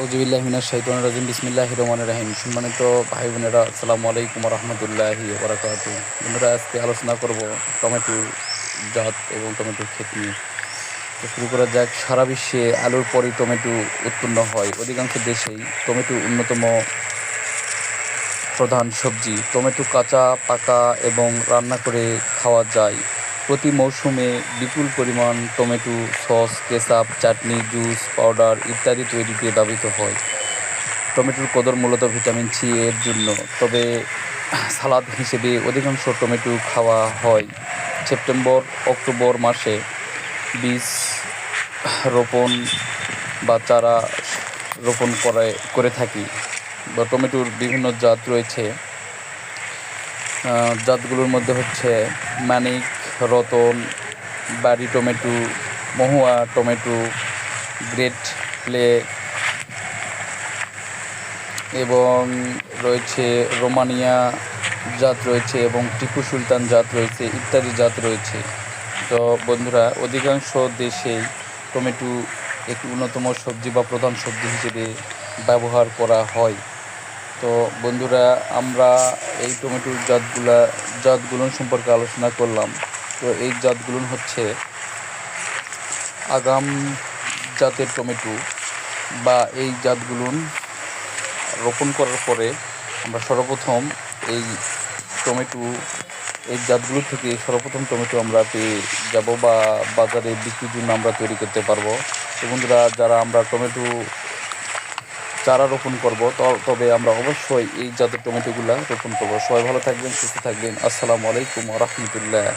আউজুবিল্লাহ মিনাশ শাইতান রাজিম বিসমিল্লাহ রহমান রাহিম। সম্মানিত ভাই বোনেরা আসসালামু আলাইকুম রহমতুল্লাহি ওবরাকাত বন্ধুরা, আজকে আলোচনা করব টমেটো জাত এবং টমেটোর ক্ষেত নিয়ে। শুরু করা যাক। সারা বিশ্বে আলুর পরই টমেটো উৎপন্ন হয়। অধিকাংশ দেশেই টমেটো অন্যতম প্রধান সবজি। টমেটো কাঁচা, পাকা এবং রান্না করে খাওয়া যায়। প্রতি মৌসুমে বিপুল পরিমাণ tomato, sauce, ketchup, chutney, juice, powder ইত্যাদি তৈরিতে ব্যবহৃত হয়। টমেটোর কদর মূলত ভিটামিন সি এর জন্য। তবে সালাদ হিসেবে অধিকাংশ টমেটো খাওয়া হয়। সেপ্টেম্বর, অক্টোবর মাসে বীজ রোপণ বা চারা রোপণ করে করে থাকি বা টমেটোর বিভিন্ন জাত রয়েছে। জাতগুলোর মধ্যে হচ্ছে মানিক রতন, বাড়ি tomato, Mahua tomato, great play এবং রয়েছে রোমানিয়া জাত রয়েছে এবং টিপু সুলতান জাত রয়েছে, ইত্যাদি জাত রয়েছে। তো বন্ধুরা, অধিকাংশ দেশেই টমেটো একটি অন্যতম সবজি বা প্রধান সবজি হিসেবে ব্যবহার করা হয়। তো বন্ধুরা, আমরা এই টমেটোর জাতগুলা, জাতগুলো সম্পর্কে আলোচনা করলাম। তো এই জাতগুলো হচ্ছে আগাম জাতের টমেটো বা এই জাতগুলো রোপণ করার পরে আমরা সর্বপ্রথম এই টমেটো, এই জাতগুলো থেকে সর্বপ্রথম টমেটো আমরা পেয়ে যাব বা বাজারে বিক্রির জন্য আমরা তৈরি করতে পারব। তো বন্ধুরা, যারা আমরা টমেটো চারা রোপণ করব তবে আমরা অবশ্যই এই জাতের টমেটোগুলা রোপণ করব। সবাই ভালো থাকবেন, সুস্থ থাকবেন। আসসালামু আলাইকুম রহমতুল্লাহ।